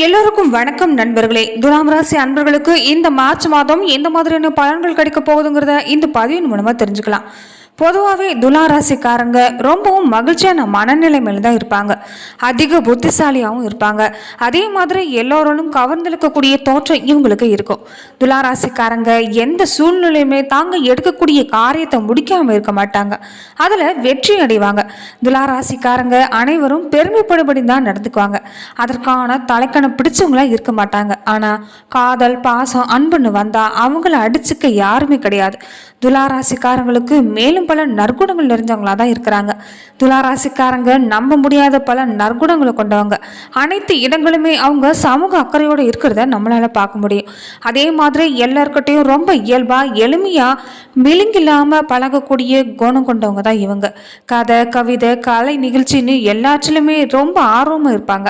எல்லோருக்கும் வணக்கம் நண்பர்களே. துலாம் ராசி அன்பர்களுக்கு இந்த மார்ச் மாதம் எந்த மாதிரியான பலன்கள் கிடைக்க போகுதுங்கிறத இந்த பதிவின் மூலமா தெரிஞ்சுக்கலாம். பொதுவாகவே துலாராசிக்காரங்க ரொம்பவும் மகிழ்ச்சியான மனநிலைமையில் தான் இருப்பாங்க. அதிக புத்திசாலியாகவும் இருப்பாங்க. அதே மாதிரி எல்லோராலும் கவர்ந்தெழுக்கக்கூடிய தோற்றம் இவங்களுக்கு இருக்கும். துலாராசிக்காரங்க எந்த சூழ்நிலையுமே தாங்க எடுக்கக்கூடிய காரியத்தை முடிக்காமல் இருக்க மாட்டாங்க. அதில் வெற்றி அடைவாங்க. துலாராசிக்காரங்க அனைவரும் பெருமைப்படுபடி தான் நடந்துக்குவாங்க. அதற்கான தலைக்கணம் பிடிச்சவங்களா இருக்க மாட்டாங்க. ஆனால் காதல் பாசம் அன்புன்னு வந்தால் அவங்கள அடிச்சுக்க யாருமே கிடையாது. துலாராசிக்காரங்களுக்கு மேலும் பல நற்குணங்கள் நிறைஞ்சவங்களா தான் இருக்கிறாங்க. துளாராசிக்காரங்க நம்ப முடியாத பல நற்குணங்களை கொண்டவங்க. அனைத்து இடங்களுமே அவங்க சமூக அக்கறையோடு இருக்கிறத நம்மளால பார்க்க முடியும். அதே மாதிரி எல்லாருக்கிட்டையும் ரொம்ப இயல்பாக எளிமையாக மிலுங்கில்லாம பழகக்கூடிய குணம் கொண்டவங்க தான் இவங்க. கதை கவிதை கலை நிகழ்ச்சின்னு எல்லாற்றிலுமே ரொம்ப ஆர்வமாக இருப்பாங்க.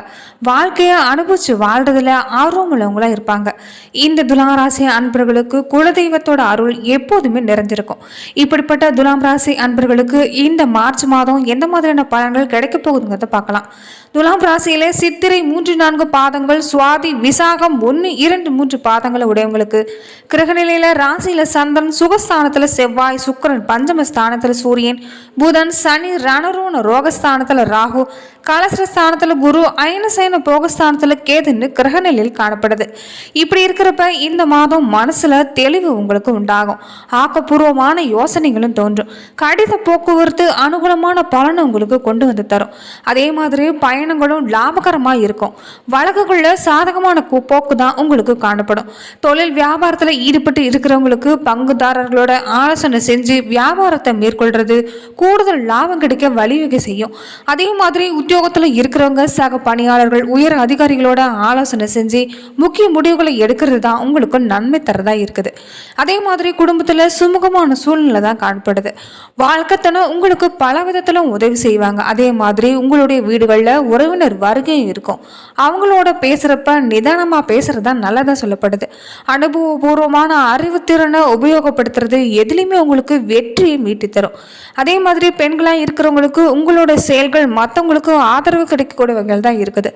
வாழ்க்கையை அனுபவிச்சு வாழ்றதுல ஆர்வம் உள்ளவங்களாக இருப்பாங்க. இந்த துலாராசி அன்பர்களுக்கு குலதெய்வத்தோட அருள் எப்போதுமே நிறைஞ்சிருக்கும். இப்படிப்பட்ட துலாம் ராசி அன்பர்களுக்கு இந்த மார்ச் மாதம் எந்த மாதிரியான பலன்கள் கிடைக்க போகுதுங்கிறத பார்க்கலாம். துலாம் ராசியில சித்திரை மூன்று நான்கு பாதங்கள் சுவாதி விசாகம் ஒன்று இரண்டு மூன்று பாதங்களை உடையவங்களுக்கு கிரகநிலையில ராசியில சந்திரன் சுகஸ்தானத்துல செவ்வாய் சுக்கரன் பஞ்சம ஸ்தானத்துல சூரியன் புதன் சனி ரணரோன ரோகஸ்தானத்துல ராகு கலசரஸ்தானத்துல குரு அயனசைன போகஸ்தானத்துல கேதுன்னு கிரகநிலையில் காணப்படுது. இப்படி இருக்கிறப்ப இந்த மாதம் மனசுல தெளிவு உங்களுக்கு உண்டாகும். ஆக்கப்பூர்வமான யோசனைகளும் தோன்றும். கடித போக்குவரத்து அனுகூலமான பலனை உங்களுக்கு கொண்டு வந்து தரும். அதே மாதிரி பயணங்களும் லாபகரமாக இருக்கும். வழக்குகளில் சாதகமான போக்கு தான் உங்களுக்கு காணப்படும். தொழில் வியாபாரத்தில் ஈடுபட்டு இருக்கிறவங்களுக்கு பங்குதாரர்களோட ஆலோசனை செஞ்சு வியாபாரத்தை மேற்கொள்றது கூடுதல் லாபம் கிடைக்க வழிவகை செய்யும். அதே மாதிரி உத்தியோகத்தில் இருக்கிறவங்க சக பணியாளர்கள் உயர் அதிகாரிகளோட ஆலோசனை செஞ்சு முக்கிய முடிவுகளை எடுக்கிறது தான் உங்களுக்கு நன்மை தரதா இருக்குது. அதே மாதிரி குடும்பத்தில் சுமூகமான சூழ்நிலை தான் காணப்படுது. வாழ்க்கைத்தனம் உங்களுக்கு பல விதத்தில் உதவி செய்வாங்க. அதே மாதிரி உங்களுடைய வீடுகளில் உறவினர் வருகையும் இருக்கும். அவங்களோட பேசுகிறப்ப நிதானமாக பேசுகிறது தான் நல்லதாக சொல்லப்படுது. அனுபவபூர்வமான அறிவுத்திறனை உபயோகப்படுத்துறது எதுலேயுமே உங்களுக்கு வெற்றியை மீட்டி தரும் அதே மாதிரி பெண்களாக இருக்கிறவங்களுக்கு உங்களோட செயல்கள் மற்றவங்களுக்கு ஆதரவு கிடைக்கக்கூடிய வகையில் தான் இருக்குது.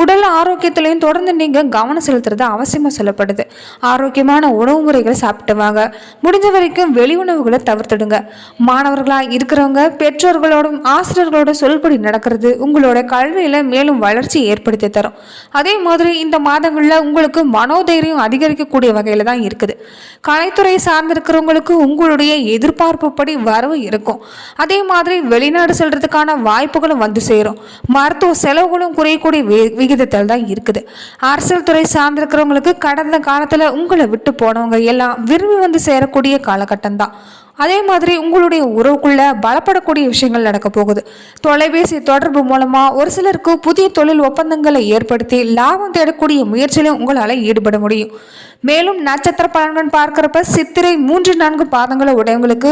உடல் ஆரோக்கியத்திலையும் தொடர்ந்து நீங்கள் கவனம் செலுத்துறது அவசியமாக சொல்லப்படுது. ஆரோக்கியமான உணவு முறைகளை சாப்பிட்டு வாங்க. முடிஞ்ச வரைக்கும் வெளி உணவுகளை தவிர்த்துடுங்க. மாணவர்களாக இருக்கிறவங்க பெற்றோர்களோடும் ஆசிரியர்களோட சொல்படி நடக்கிறது உங்களோட கல்வியில் மேலும் வளர்ச்சி ஏற்படுத்தி தரும். அதே மாதிரி இந்த மாதங்களில் உங்களுக்கு மனோதைரியம் அதிகரிக்கக்கூடிய வகையில் தான் இருக்குது. கலைத்துறை சார்ந்திருக்கிறவங்களுக்கு உங்களுடைய எதிர்பார்ப்புப்படி வரவு இருக்கும். அதே மாதிரி வெளிநாடு செல்றதுக்கான வாய்ப்புகளும் வந்து சேரும். மருத்துவ செலவுகளும் குறையக்கூடிய வி- விகிதத்தில் தான் இருக்குது. அரசியல் துறை சார்ந்திருக்கிறவங்களுக்கு கடந்த காலத்தில் உங்களை விட்டு போனவங்க எல்லாம் விரும்பி வந்து சேரக்கூடிய காலகட்டம் தான். அதே மாதிரி உங்களுடைய உறவுக்குள்ள பலப்படக்கூடிய விஷயங்கள் நடக்க போகுது. தொலைபேசி தொடர்பு மூலமா ஒரு சிலருக்கு புதிய தொழில் ஒப்பந்தங்களை ஏற்படுத்தி லாபம் தேடக்கூடிய முயற்சியிலும் உங்களால் ஈடுபட முடியும். மேலும் நட்சத்திர பலன்கள் பார்க்கிறப்ப சித்திரை மூன்று நான்கு பாதங்களை உடையவங்களுக்கு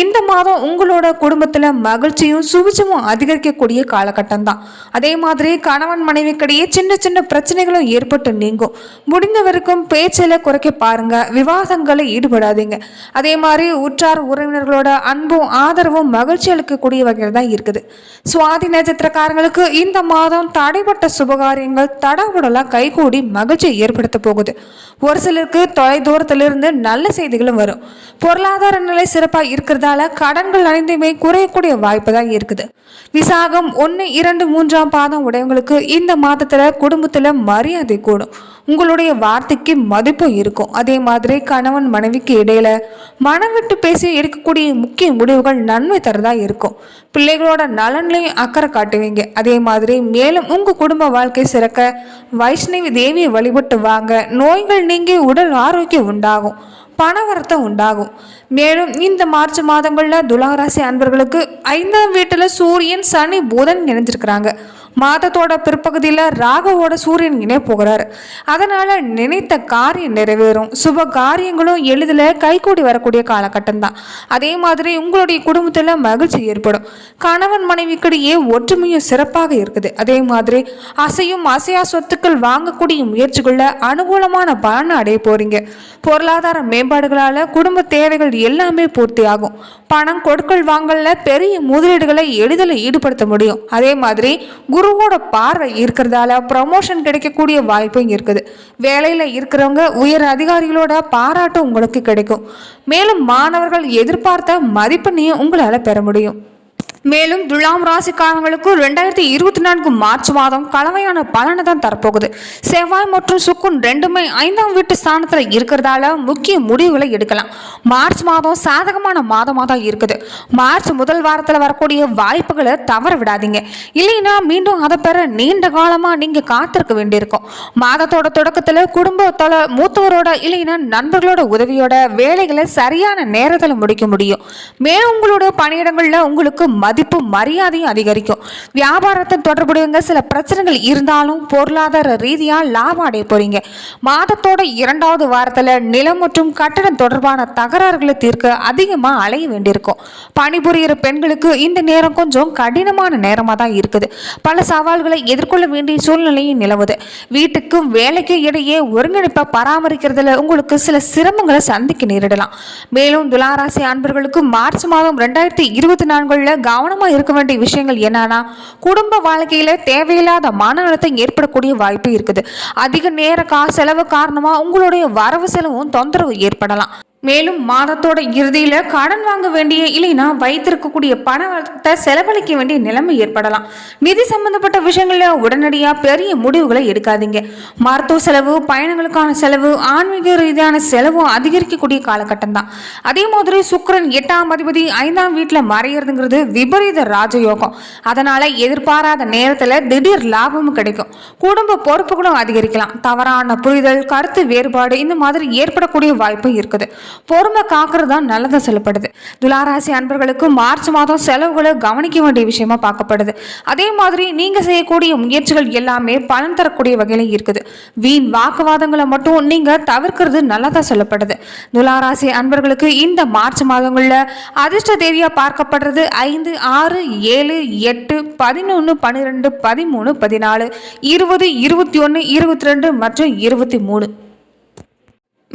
இந்த மாதம் உங்களோட குடும்பத்தில் மகிழ்ச்சியும் சுபிச்சமும் அதிகரிக்கக்கூடிய காலகட்டம் தான் அதே மாதிரி கணவன் மனைவிக்கிடையே சின்ன சின்ன பிரச்சனைகளும் ஏற்பட்டு நீங்கும். முடிந்த வரைக்கும் பேச்சில் குறைக்க பாருங்க விவாதங்களை ஈடுபடாதீங்க. அதே மாதிரி உற்றார் உறவினர்களோட அன்பும் ஆதரவும் மகிழ்ச்சி அளிக்கக்கூடிய வகையில் தான் இருக்குது. சுவாதி நட்சத்திரக்காரங்களுக்கு இந்த மாதம் தடைப்பட்ட சுபகாரியங்கள் தடவுடலாக கைகூடி மகிழ்ச்சியை ஏற்படுத்த போகுது. ஒரு சிலருக்கு தொலை தூரத்திலிருந்து நல்ல செய்திகளும் வரும். பொருளாதார நிலை சிறப்பாக இருக்கிறதால கடன்கள் அனைத்துமே குறையக்கூடிய வாய்ப்பு தான் இருக்குது. விசாகம் ஒன்று இரண்டு மூன்றாம் பாதம் உடையவங்களுக்கு இந்த மாதத்தில் குடும்பத்தில் மரியாதை கூடும். உங்களுடைய வார்த்தைக்கு மதிப்பு இருக்கும். அதே மாதிரி கணவன் மனைவிக்கு இடையில மனம் விட்டு பேசி எடுக்கக்கூடிய முக்கிய முடிவுகள் நன்மை தரதா இருக்கும். பிள்ளைகளோட நலன்லையும் அக்கறை காட்டுவீங்க. அதே மாதிரி மேலும் உங்க குடும்ப வாழ்க்கை சிறக்க வைஷ்ணவி தேவியை வழிபட்டு வாங்க. நோய்கள் நீங்கி உடல் ஆரோக்கியம் உண்டாகும். பணவரத்தம் உண்டாகும். மேலும் இந்த மார்ச் மாதங்களில் துலாராசி அன்பர்களுக்கு ஐந்தாம் வீட்டில் சூரியன் சனி புதன் இணைஞ்சிருக்கிறாங்க. மாதத்தோட பிற்பகுதியில் ராகுவோட சூரியன் இணை போகிறாரு. அதனால நினைத்த காரியம் நிறைவேறும். சுப காரியங்களும் எளிதில் கைகூடி வரக்கூடிய காலகட்டம் தான். அதே மாதிரி உங்களுடைய குடும்பத்தில் மகிழ்ச்சி ஏற்படும். கணவன் மனைவிக்கிடையே ஒற்றுமையும் சிறப்பாக இருக்குது. அதே மாதிரி அசையும் அசையா சொத்துக்கள் வாங்கக்கூடிய முயற்சிகளில் அனுகூலமான பலனை அடைய போறீங்க. பொருளாதார மேம்பாடுகளால் குடும்ப தேவைகள் எல்லாமே பூர்த்தியாகும். பணம் கொடுக்கல் வாங்கல பெரிய முதலீடுகளை எளிதில் ஈடுபடுத்த முடியும். அதே மாதிரி குரு குருவோட பார்வை இருக்கிறதால ப்ரமோஷன் கிடைக்கக்கூடிய வாய்ப்பும் இருக்குது. வேலையில் இருக்கிறவங்க உயர் அதிகாரிகளோட பாராட்டு உங்களுக்கு கிடைக்கும். மேலும் மாணவர்கள் எதிர்பார்த்த மதிப்பெண்ணையும் உங்களால் பெற முடியும். மேலும் துலாம் ராசிக்காரங்களுக்கு ரெண்டாயிரத்தி இருபத்தி நான்கு மார்ச் மாதம் கலவையான பலனை தான் தரப்போகுது. செவ்வாய் மற்றும் சுக்குன் ரெண்டுமே ஐந்தாம் வீட்டு ஸ்தானத்தில் இருக்கிறதால முக்கிய முடிவுகளை எடுக்கலாம். மார்ச் மாதம் சாதகமான மாதமாக தான் இருக்குது. மார்ச் முதல் வாரத்தில் வரக்கூடிய வாய்ப்புகளை தவற விடாதீங்க. இல்லைன்னா மீண்டும் அதை பெற நீண்ட காலமாக நீங்கள் காத்திருக்க வேண்டியிருக்கும். மாதத்தோட தொடக்கத்தில் குடும்பத்தோட மூத்தவரோட இல்லைன்னா நண்பர்களோட உதவியோட வேலைகளை சரியான நேரத்தில் முடிக்க முடியும். மேலும் உங்களோட பணியிடங்களில் உங்களுக்கு மதிப்பும் மரியாதையும் அதிகரிக்கும். வியாபாரத்தில் தொடர்புடையவங்க சில பிரச்சனைகள் இருந்தாலும் பொருளாதார ரீதியாக லாபம் அடைய போறீங்க. மாதத்தோட இரண்டாவது வாரத்தில் நிலம் மற்றும் கட்டணம் தொடர்பான தகராறுகளை தீர்க்க அதிகமாக அலைய வேண்டியிருக்கும். பணிபுரிகிற பெண்களுக்கு இந்த நேரம் கொஞ்சம் கடினமான நேரமாக தான் இருக்குது. பல சவால்களை எதிர்கொள்ள வேண்டிய சூழ்நிலையும் நிலவுது. வீட்டுக்கும் வேலைக்கும் இடையே ஒருங்கிணைப்பை பராமரிக்கிறதுல உங்களுக்கு சில சிரமங்களை சந்திக்க நேரிடலாம். மேலும் துலாராசி அன்பர்களுக்கு மார்ச் மாதம் ரெண்டாயிரத்தி இருபத்தி நான்குல கவனம் இருக்க வேண்டிய விஷயங்கள் என்னன்னா குடும்ப வாழ்க்கையில தேவையில்லாத மன அழுத்தம் ஏற்படக்கூடிய வாய்ப்பு இருக்குது. அதிக நேர கா செலவு காரணமா உங்களுடைய வரவு செலவும் தொந்தரவு ஏற்படலாம். மேலும் மாதத்தோட இறுதியில கடன் வாங்க வேண்டிய இல்லைன்னா வைத்திருக்கக்கூடிய பணத்தை செலவழிக்க வேண்டிய நிலைமை ஏற்படலாம். நிதி சம்பந்தப்பட்ட விஷயங்கள்ல உடனடியா பெரிய முடிவுகளை எடுக்காதீங்க. மருத்துவ செலவு பயணங்களுக்கான செலவு ஆன்மீக ரீதியான செலவும் அதிகரிக்கக்கூடிய காலகட்டம் தான் அதே மாதிரி சுக்கரன் எட்டாம் அதிபதி ஐந்தாம் வீட்டுல மறையிறதுங்கிறது விபரீத ராஜயோகம். அதனால எதிர்பாராத நேரத்துல திடீர் லாபமும் கிடைக்கும். குடும்ப பொறுப்புகளும் அதிகரிக்கலாம். தவறான புரிதல் கருத்து வேறுபாடு இந்த மாதிரி ஏற்படக்கூடிய வாய்ப்பும் இருக்குது. பொறுமை காக்கிறது தான் நல்லதாக சொல்லப்படுது. துளாராசி அன்பர்களுக்கு மார்ச் மாதம் செலவுகளை கவனிக்க வேண்டிய விஷயமா பார்க்கப்படுது. அதே மாதிரி நீங்கள் செய்யக்கூடிய முயற்சிகள் எல்லாமே பலன் தரக்கூடிய வகையில் இருக்குது. வீண் வாக்குவாதங்களை மட்டும் நீங்கள் தவிர்க்கிறது நல்லதாக சொல்லப்படுது. துளாராசி அன்பர்களுக்கு இந்த மார்ச் மாதங்களில் அதிர்ஷ்ட தேதியாக பார்க்கப்படுறது ஐந்து ஆறு ஏழு எட்டு பதினொன்று பன்னிரெண்டு பதிமூணு பதினாலு இருபது இருபத்தி ஒன்று இருபத்தி ரெண்டு மற்றும் இருபத்தி மூணு.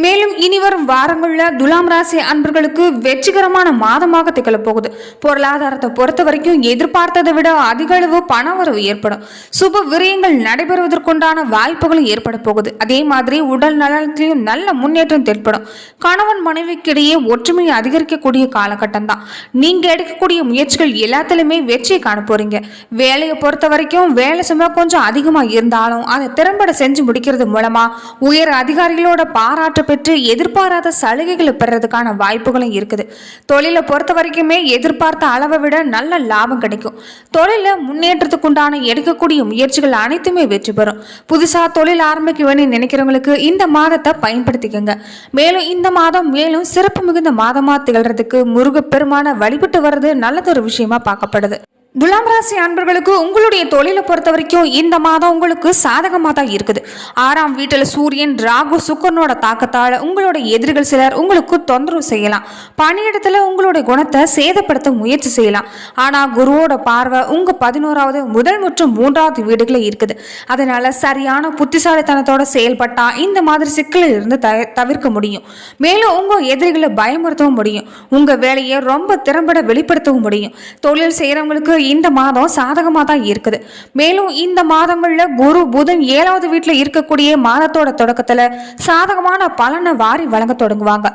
மேலும் இனி வரும் வாரங்களில் துலாம் ராசி அன்பர்களுக்கு வெற்றிகரமான மாதமாக திகழப் போகுது. பொருளாதாரத்தை பொறுத்த வரைக்கும் எதிர்பார்த்ததை விட அதிக அளவு பணவரவு ஏற்படும். சுப விரயங்கள் நடைபெறுவதற்குண்டான வாய்ப்புகளும் ஏற்பட போகுது. அதே மாதிரி உடல் நலத்திலையும் நல்ல முன்னேற்றம் தென்படும். கணவன் மனைவிக்கிடையே ஒற்றுமையை அதிகரிக்கக்கூடிய காலகட்டம் தான் நீங்க எடுக்கக்கூடிய முயற்சிகள் எல்லாத்திலுமே வெற்றியை காண போறீங்க. வேலையை பொறுத்த வரைக்கும் வேலை சுமை கொஞ்சம் அதிகமாக இருந்தாலும் அதை திறம்பட செஞ்சு முடிக்கிறது மூலமா உயர் அதிகாரிகளோட பாராட்டு பெற்று எதிர்பாராத சலுகைகளை பெறதுக்கான வாய்ப்புகளும் இருக்குது. தொழிலை பொறுத்த வரைக்குமே எதிர்பார்த்த அளவை விட நல்ல லாபம் கிடைக்கும். தொழிலில் முன்னேற்றத்துக்குண்டான எடுக்கக்கூடிய முயற்சிகள் அனைத்துமே வெற்றி பெறும். புதுசாக தொழில் ஆரம்பிக்க வேணும்னு நினைக்கிறவங்களுக்கு இந்த மாதத்தை பயன்படுத்திக்கோங்க. மேலும் இந்த மாதம் மேலும் சிறப்பு மிகுந்த மாதமாக திகழ்கிறதுக்கு முருகப்பெருமான வழிபட்டு வர்றது நல்லதொரு விஷயமா பார்க்கப்படுது. துலாம் ராசி அன்பர்களுக்கு உங்களுடைய தொழிலை பொறுத்த வரைக்கும் இந்த மாதம் உங்களுக்கு சாதகமாக தான் இருக்குது. ஆறாம் வீட்டில் சூரியன் ராகு சுக்கரனோட தாக்கத்தால் உங்களுடைய எதிரிகள் சிலர் உங்களுக்கு தொந்தரவு செய்யலாம். பணியிடத்தில் உங்களுடைய குணத்தை சேதப்படுத்த முயற்சி செய்யலாம். ஆனால் குருவோட பார்வை உங்கள் பதினோராவது முதல் மற்றும் மூன்றாவது வீடுகளில் இருக்குது. அதனால சரியான புத்திசாலித்தனத்தோட செயல்பட்டால் இந்த மாதிரி சிக்கலில் இருந்து த தவிர்க்க முடியும். மேலும் உங்கள் எதிரிகளை பயமுறுத்தவும் முடியும். உங்கள் வேலையை ரொம்ப திறம்பட வெளிப்படுத்தவும் முடியும். தொழில் செய்கிறவங்களுக்கு இந்த மாதம் சாதகமாக தான் இருக்குது. மேலும் இந்த மாதங்களில் குரு புதன் ஏழாவது வீட்டில் இருக்கக்கூடிய மாதத்தோட தொடக்கத்தில் சாதகமான பலனை வாரி வழங்க தொடங்குவாங்க.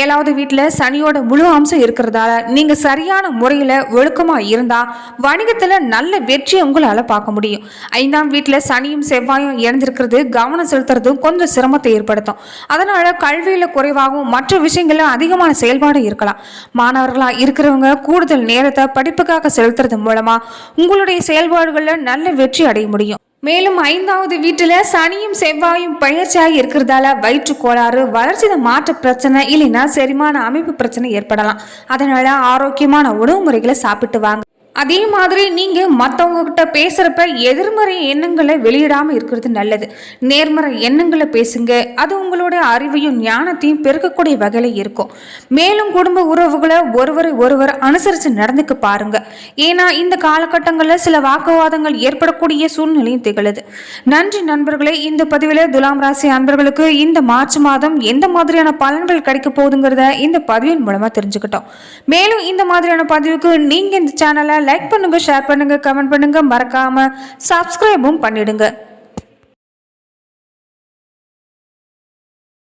ஏழாவது வீட்டில் சனியோட முழு அம்சம் இருக்கிறதால நீங்கள் சரியான முறையில் ஒழுக்கமாக இருந்தால் வணிகத்தில் நல்ல வெற்றியை உங்களால் பார்க்க முடியும். ஐந்தாம் வீட்டில் சனியும் செவ்வாயும் இணைஞ்சிருக்கிறது கவனம் செலுத்துறதும் கொஞ்சம் சிரமத்தை ஏற்படுத்தும். அதனால் கல்வியில் குறைவாகவும் மற்ற விஷயங்களில் அதிகமான செயல்பாடு இருக்கலாம். மாணவர்களாக இருக்கிறவங்க கூடுதல் நேரத்தை படிப்புக்காக செலுத்துறது மூலமா உங்களுடைய செயல்பாடுகளில் நல்ல வெற்றி அடைய முடியும். மேலும் ஐந்தாவது வீட்டுல சனியும் செவ்வாயும் பயிற்சியாகி இருக்கிறதால வயிற்று கோளாறு வளர்ச்சித மாற்ற பிரச்சனை இல்லைன்னா செரிமான அமைப்பு பிரச்சனை ஏற்படலாம். அதனால ஆரோக்கியமான உணவு முறைகளை சாப்பிட்டு வாங்க. அதே மாதிரி நீங்கள் மற்றவங்க கிட்ட பேசுறப்ப எதிர்மறை எண்ணங்களை வெளியிடாமல் இருக்கிறது நல்லது. நேர்மறை எண்ணங்களை பேசுங்க. அது உங்களுடைய அறிவையும் ஞானத்தையும் பெருக்கக்கூடிய வகையில் இருக்கும். மேலும் குடும்ப உறவுகளை ஒருவரை ஒருவர் அனுசரித்து நடந்துக்க பாருங்க. ஏன்னா இந்த காலகட்டங்களில் சில வாக்குவாதங்கள் ஏற்படக்கூடிய சூழ்நிலையும் திகழுது. நன்றி நண்பர்களே இந்த பதிவில் துலாம் ராசி அன்பர்களுக்கு இந்த மார்ச் மாதம் எந்த மாதிரியான பலன்கள் கிடைக்க போகுதுங்கிறத இந்த பதிவின் மூலமாக தெரிஞ்சுக்கிட்டோம். மேலும் இந்த மாதிரியான பதிவுக்கு நீங்கள் இந்த சேனலை லைக் பண்ணுங்க ஷேர் பண்ணுங்க கமெண்ட் பண்ணுங்க. மறக்காமல் சப்ஸ்கிரைபும் பண்ணிவிடுங்க